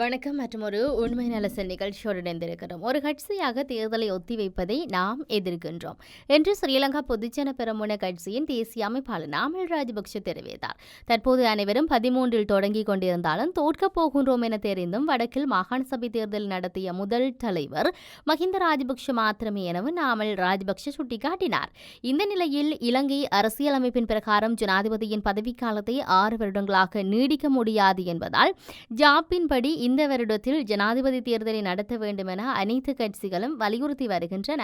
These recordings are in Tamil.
வணக்கம் மற்றும் ஒரு உண்மை நலச நிகழ்ச்சியோடு இணைந்திருக்கிறோம். ஒரு கட்சியாக தேர்தலை ஒத்திவைப்பதை நாம் எதிர்க்கின்றோம். என்று ஸ்ரீலங்கா பொதுஜன பெரமுன கட்சியின் தேசிய அமைப்பாளர் நாமல் ராஜபக்ஷ தெரிவித்தார். தற்போது அனைவரும் பதிமூன்றில் தொடங்கிக் கொண்டிருந்தாலும் தோற்கப் போகின்றோம் என தெரிந்தும் வடக்கில் மாகாண சபை தேர்தல் நடத்திய முதல் தலைவர் மஹிந்த ராஜபக்ஷ மாத்திரமே எனவும் நாமல் ராஜபக்ஷ சுட்டிக்காட்டினார். இந்த நிலையில் இலங்கை அரசியலமைப்பின் பிரகாரம் ஜனாதிபதியின் பதவிக்காலத்தை ஆறு வருடங்களாக நீடிக்க முடியாது என்பதால் ஜாப்பின்படி இந்த வருடத்தில் ஜனாதிபதி தேர்தலை நடத்த வேண்டும் என அனைத்து கட்சிகளும் வலியுறுத்தி வருகின்றன.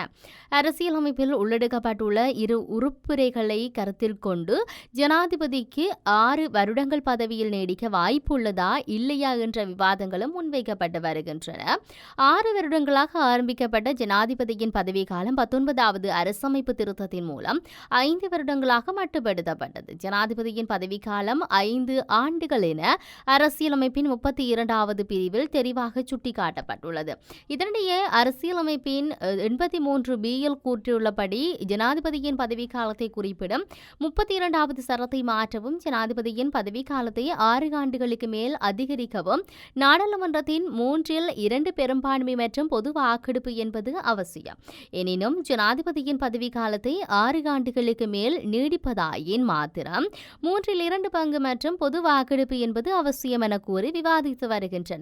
அரசியலமைப்பில் உள்ளெடுக்கப்பட்டுள்ள இரு உறுப்புரைகளை கருத்தில் கொண்டு ஜனாதிபதிக்கு ஆறு வருடங்கள் பதவியில் நீடிக்க வாய்ப்புள்ளதா இல்லையா என்ற விவாதங்களும் முன்வைக்கப்பட்டு வருகின்றன. ஆறு வருடங்களாக ஆரம்பிக்கப்பட்ட ஜனாதிபதியின் பதவிக்காலம் பத்தொன்பதாவது அரசமைப்பு திருத்தத்தின் மூலம் ஐந்து வருடங்களாக மட்டுப்படுத்தப்பட்டது. ஜனாதிபதியின் பதவிக்காலம் ஐந்து ஆண்டுகள் என அரசியலமைப்பின் முப்பத்தி இரண்டாவது பிரிவில் தெரிவாக சுட்டிக்காட்டப்பட்டுள்ளது. இதனிடையே அரசியலமைப்பின் எண்பத்தி மூன்று பியில் கூற்றியுள்ளபடி ஜனாதிபதியின் பதவிக்காலத்தை குறிப்பிடும் முப்பத்தி இரண்டாவது சரத்தை மாற்றவும் ஜனாதிபதியின் பதவிக்காலத்தை ஆறு ஆண்டுகளுக்கு மேல் அதிகரிக்கவும் நாடாளுமன்றத்தின் மூன்றில் இரண்டு பெரும்பான்மை மற்றும் பொது வாக்கெடுப்பு என்பது அவசியம். எனினும் ஜனாதிபதியின் பதவிக்காலத்தை ஆறு ஆண்டுகளுக்கு மேல் நீடிப்பதாயின் மாத்திரம் மூன்றில் இரண்டு பங்கு மற்றும் பொது வாக்கெடுப்பு என்பது அவசியம் என கூறி விவாதித்து வருகின்றனர்.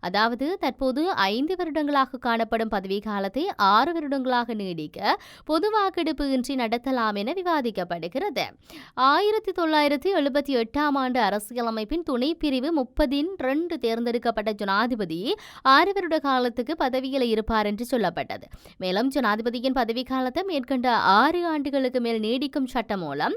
அதாவது தற்போது ஐந்து வருடங்களாக காணப்படும் பதவிக்காலத்தை ஆறு வருடங்களாக நீடிக்க பொது வாக்கெடுப்பு இன்றி நடத்தலாம் என விவாதிக்கப்படுகிறது. ஆயிரத்தி தொள்ளாயிரத்தி எழுபத்தி எட்டாம் ஆண்டு அரசியலமைப்பின் துணை பிரிவு முப்பதின் ரெண்டு தேர்ந்தெடுக்கப்பட்ட ஜனாதிபதி ஆறு வருட காலத்துக்கு பதவியில் இருப்பார் என்று சொல்லப்பட்டது. மேலும் ஜனாதிபதியின் பதவிக்காலத்தை மேற்கண்ட ஆறு ஆண்டுகளுக்கு மேல் நீடிக்கும் சட்டம் மூலம்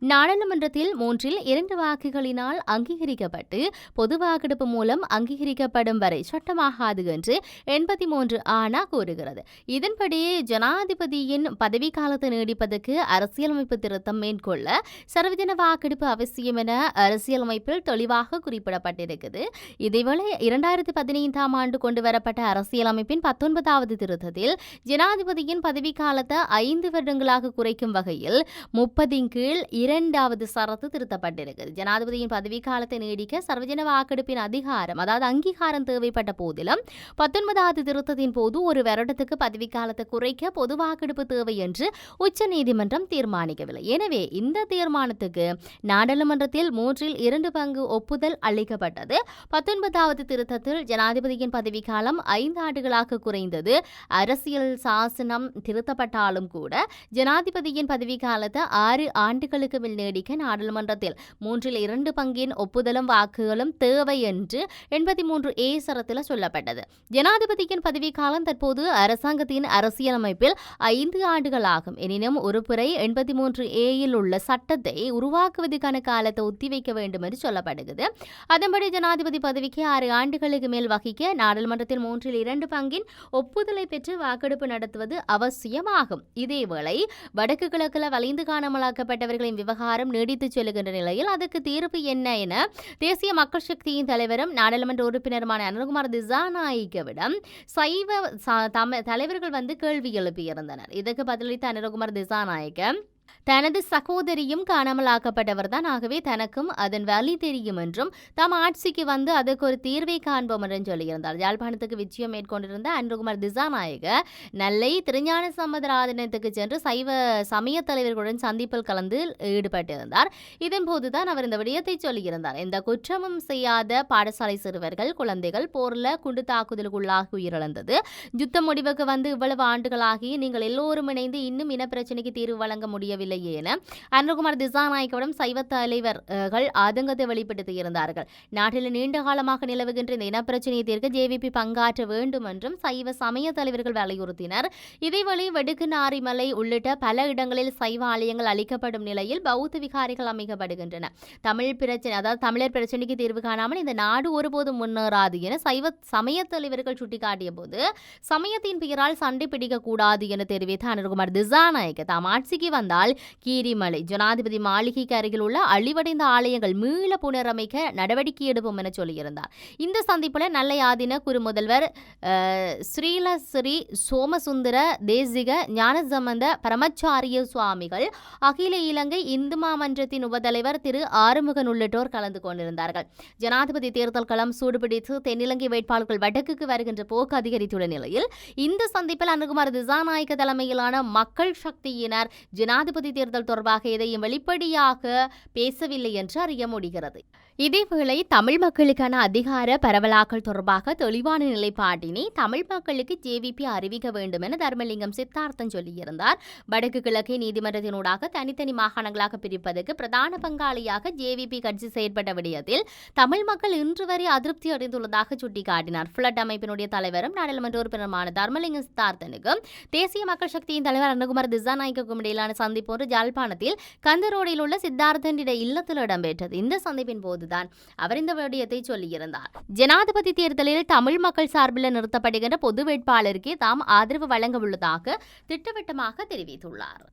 நாடாளுமன்றத்தில் மூன்றில் இரண்டு வாக்குகளினால் அங்கீகரிக்கப்பட்டு பொது வாக்கெடுப்பு மூலம் அங்கீகரிக்கப்படும் வரை சட்டமாகாது என்று எண்பத்தி மூன்று ஆனா கூறுகிறது. இதன்படி ஜனாதிபதியின் பதவிக்காலத்தை நீடிப்பதற்கு அரசியலமைப்பு திருத்தம் மேற்கொள்ள சர்வஜன வாக்கெடுப்பு அவசியம் என அரசியலமைப்பில் தெளிவாக குறிப்பிடப்பட்டிருக்குது. இதேவேளை இரண்டாயிரத்தி பதினைந்தாம் ஆண்டு கொண்டு வரப்பட்ட அரசியலமைப்பின் பத்தொன்பதாவது திருத்தத்தில் ஜனாதிபதியின் பதவிக்காலத்தை ஐந்து வருடங்களாக குறைக்கும் வகையில் முப்பதின் கீழ் இரண்டாவது சரத்து திருத்தப்பட்டிருக்கிறது ஜனாதிபதியின் பதவிக்காலத்தை நீடிக்க சர்வஜன வாக்கெடுப்பின் அதிகாரம் அதாவது அங்கீகாரம் தேவைப்பட்ட போதிலும் பத்தொன்பதாவது திருத்தத்தின் போது ஒரு வருடத்துக்கு பதவிக்காலத்தை குறைக்க பொது வாக்கெடுப்பு தேவை என்று உச்சநீதிமன்றம் தீர்மானிக்கவில்லை. எனவே இந்த தீர்மானத்துக்கு நாடாளுமன்றத்தில் மூன்றில் இரண்டு பங்கு ஒப்புதல் அளிக்கப்பட்டது. பத்தொன்பதாவது திருத்தத்தில் ஜனாதிபதியின் பதவிக்காலம் ஐந்து ஆண்டுகளாக குறைந்தது. அரசியல் சாசனம் திருத்தப்பட்டாலும் கூட ஜனாதிபதியின் பதவிக்காலத்தை ஆறு ஆண்டுகளுக்கு மேல் நீடிக்க நாடாளுமன்றத்தில் மூன்றில் இரண்டு பங்கின் ஒப்புதலும் வாக்குகளும் தேவை என்று எண்பத்தி மூன்று ஏ சரத்தில் சொல்லப்பட்டது ஜனாதிபதியின் பதவிக்காலம் தற்போது அரசாங்கத்தின் அரசியலமைப்பில் ஐந்து ஆண்டுகள் ஆகும் எனினும் ஒருபுறை எண்பத்தி மூன்று ஏயில் உள்ள சட்டத்தை உருவாக்குவதற்கான காலத்தை ஒத்திவைக்க வேண்டும் என்று சொல்லப்படுகிறது அதன்படி ஜனாதிபதி பதவிக்கு ஆறு ஆண்டுகளுக்கு மேல் வகிக்க நாடாளுமன்றத்தில் மூன்றில் இரண்டு பங்கின் ஒப்புதலை பெற்று வாக்கெடுப்பு நடத்துவது அவசியமாகும் இதேவேளை வடக்கு கிழக்கில் வளைந்து காணாமலாக்கப்பட்டவர்களின் விவகாரம் நீடித்து செல்கின்ற நிலையில் அதற்கு தீர்வு என்ன என தேசிய மக்கள் சக்தியின் தலைவரும் நாடாளுமன்ற உறுப்பினருமான அனுகுமார் திசாநாயக்கவிடம் சைவ ச- தலைவர்கள் வந்து கேள்வி எழுப்பியிருந்தனர். இதற்கு பதிலளித்த அனுகுமார் திசாநாயக்க தனது சகோதரியும் காணாமலாக்கப்பட்டவர் தான். ஆகவே தனக்கும் அதன் வலி தெரியும் என்றும் தாம் ஆட்சிக்கு வந்து அதற்கு ஒரு தீர்வை காண்போம் என்றும் சொல்லியிருந்தார். யாழ்ப்பாணத்துக்கு விஜயம் மேற்கொண்டிருந்த அன்புகுமார் திசாநாயக நெல்லை திருஞான சம்பதராதனத்துக்கு சென்று சைவ சமய தலைவர்களுடன் சந்திப்பில் கலந்து ஈடுபட்டிருந்தார். இதன் போதுதான் அவர் இந்த விடயத்தை சொல்லியிருந்தார். இந்த குற்றமும் செய்யாத பாடசாலை சிறுவர்கள் குழந்தைகள் போர்ல குண்டு தாக்குதலுக்குள்ளாகி உயிரிழந்தது. யுத்த முடிவுக்கு வந்து இவ்வளவு ஆண்டுகளாகி நீங்கள் எல்லோரும் இணைந்து இன்னும் இனப்பிரச்சனைக்கு தீர்வு வழங்க முடியவில்லை. என அனுகுமார் திசாநாயக்கவிடம் சைவ தலைவர்கள் ஆதங்கத்தை வெளிப்படுத்தி இருந்தார்கள் நாட்டில் நீண்ட காலமாக நிலவுகின்ற இந்த இனப்பிரச்சனையை தீர்க்க ஜேவிபி பங்காற்ற வேண்டும் என்றும் சைவ சமய தலைவர்கள் வலியுறுத்தினர். இதேவழி வெடுக்கு நாரிமலை உள்ளிட்ட பல இடங்களில் சைவ ஆலயங்கள் அளிக்கப்படும் நிலையில் பௌத்த விகாரிகள் அமைக்கப்படுகின்றன. தமிழ் பிரச்சனை அதாவது தமிழர் பிரச்சனைக்கு தீர்வு காணாமல் இந்த நாடு ஒருபோதும் முன்னேறாது என சைவ சமய தலைவர்கள் சுட்டிக்காட்டிய போது சமயத்தின் பெயரால் சண்டை பிடிக்கக்கூடாது என தெரிவித்த அனுகுமார் திசாநாயக்க தாம் ஆட்சிக்கு வந்தால் இருப்பதால் கீரிமலை. ஜனாதிபதி மாளிகைக்கு அருகில் உள்ள அழிவடைந்த ஆலயங்கள் மீள புனரமைக்க நடவடிக்கை எடுப்போம் என சொல்லியிருந்தார். இந்த சந்திப்பில் நல்லையாதின குரு முதல்வர் ஸ்ரீலஸ்ரீ சோமசுந்தர தேசிக ஞானசம்பந்த பரமச்சாரிய சுவாமிகள் அகில இலங்கை இந்து மாமன்றத்தின் உபதலைவர் திரு ஆறுமுகன் உள்ளிட்டோர் கலந்து கொண்டிருந்தார்கள். ஜனாதிபதி தேர்தல் களம் சூடுபிடித்து தென்னிலங்கை வேட்பாளர்கள் வடக்குக்கு வருகின்ற போக்கு அதிகரித்துள்ள நிலையில் இந்த சந்திப்பில் அனுகுமார் திசாநாயக்க தலைமையிலான மக்கள் சக்தியினர் ஜனாதிபதி தேர்தல் தொடர்பாக எதையும் வெளிப்படையாக பேசவில்லை என்று அறிய முடிகிறது. இதேவேளை தமிழ் மக்களுக்கான அதிகார பரவலாக்கல் தொடர்பாக தெளிவான நிலைப்பாட்டினை தமிழ் மக்களுக்கு ஜேவிபி அறிவிக்க வேண்டும் என தர்மலிங்கம் சித்தார்த்தன் சொல்லியிருந்தார். வடக்கு கிழக்கை நீதிமன்றத்தினூடாக தனித்தனி மாகாணங்களாக பிரிப்பதற்கு பிரதான பங்காளியாக ஜேவிபி கட்சி செயற்பட்ட விடயத்தில் தமிழ் மக்கள் இன்று வரை அதிருப்தி அடைந்துள்ளதாக சுட்டிக்காட்டினார். பிளட் அமைப்பினுடைய தலைவரும் நாடாளுமன்ற உறுப்பினருமான தர்மலிங்கம் சித்தார்த்தனுக்கும் தேசிய மக்கள் சக்தியின் தலைவர் அனுகுமார் திசாநாயக்குக்கும் இடையிலான சந்திப்பு ஒன்று ஜாழ்ப்பாணத்தில் கந்தரோடில் உள்ள சித்தார்த்தனிட இல்லத்தில் இடம்பெற்றது. இந்த சந்திப்பின் போது போதுதான் அவர் இந்த விடயத்தை சொல்லியிருந்தார். ஜனாதிபதி தேர்தலில் தமிழ் மக்கள் சார்பில் நிறுத்தப்படுகின்ற பொது வேட்பாளருக்கே தாம் ஆதரவு வழங்க உள்ளதாக திட்டவட்டமாக தெரிவித்துள்ளார்.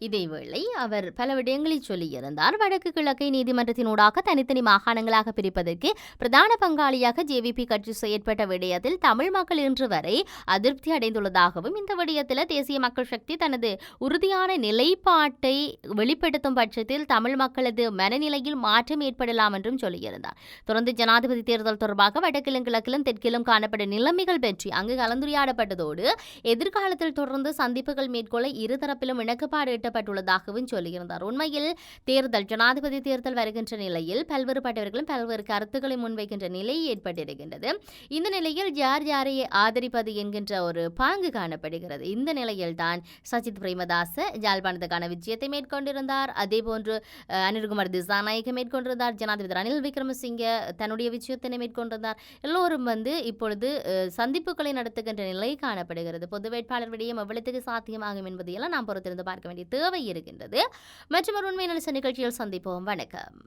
இதேவேளை அவர் பல விடயங்களில் சொல்லியிருந்தார். வடக்கு கிழக்கை நீதிமன்றத்தினூடாக தனித்தனி மாகாணங்களாக பிரிப்பதற்கு பிரதான பங்காளியாக ஜேவிபி கட்சி செயற்பட்ட விடயத்தில் தமிழ் மக்கள் இன்று வரை அதிருப்தி அடைந்துள்ளதாகவும் இந்த விடயத்தில் தேசிய மக்கள் சக்தி தனது உறுதியான நிலைப்பாட்டை வெளிப்படுத்தும் பட்சத்தில் தமிழ் மக்களது மனநிலையில் மாற்றம் ஏற்படலாம் என்றும் சொல்லியிருந்தார். தொடர்ந்து ஜனாதிபதி தேர்தல் தொடர்பாக வடக்கிலும் கிழக்கிலும் தெற்கிலும் காணப்படும் நிலைமைகள் பற்றி அங்கு கலந்துரையாடப்பட்டதோடு எதிர்காலத்தில் தொடர்ந்து சந்திப்புகள் மேற்கொள்ள இருதரப்பிலும் இணக்கப்பாடு எட்டப்பட்டுள்ளதாகவும் சொல்லியிருந்தார். உண்மையில் தேர்தல் ஜனாதிபதி தேர்தல் வருகின்ற நிலையில் பல்வேறுபட்டவர்களும் பல்வேறு கருத்துக்களை முன்வைக்கின்ற நிலை ஏற்பட்டிருக்கின்றது. இந்த நிலையில் யார் யாரையே ஆதரிப்பது என்கின்ற ஒரு பாங்கு காணப்படுகிறது. இந்த நிலையில் தான் சஜித் பிரேமதாச ஜாழ்ப்பாணத்துக்கான விஜயத்தை மேற்கொண்டிருந்தார். அதே போன்று அனில்குமார் திசாநாயக்க மேற்கொண்டிருந்தார். ஜனாதிபதி ரணில் விக்ரமசிங்க தன்னுடைய விஜயத்தினை மேற்கொண்டிருந்தார். எல்லோரும் வந்து இப்பொழுது சந்திப்புகளை நடத்துகின்ற நிலை காணப்படுகிறது. பொது வேட்பாளர் விடயம் எவ்வளத்துக்கு சாத்தியமாகும் என்பதையெல்லாம் நாம் பொறுத்திருந்து பார்க்க வேண்டியது தேவை இருக்கின்றது மற்றும் ஒரு உண்மை நிகழ்ச்சியில் சந்திப்போம். வணக்கம்.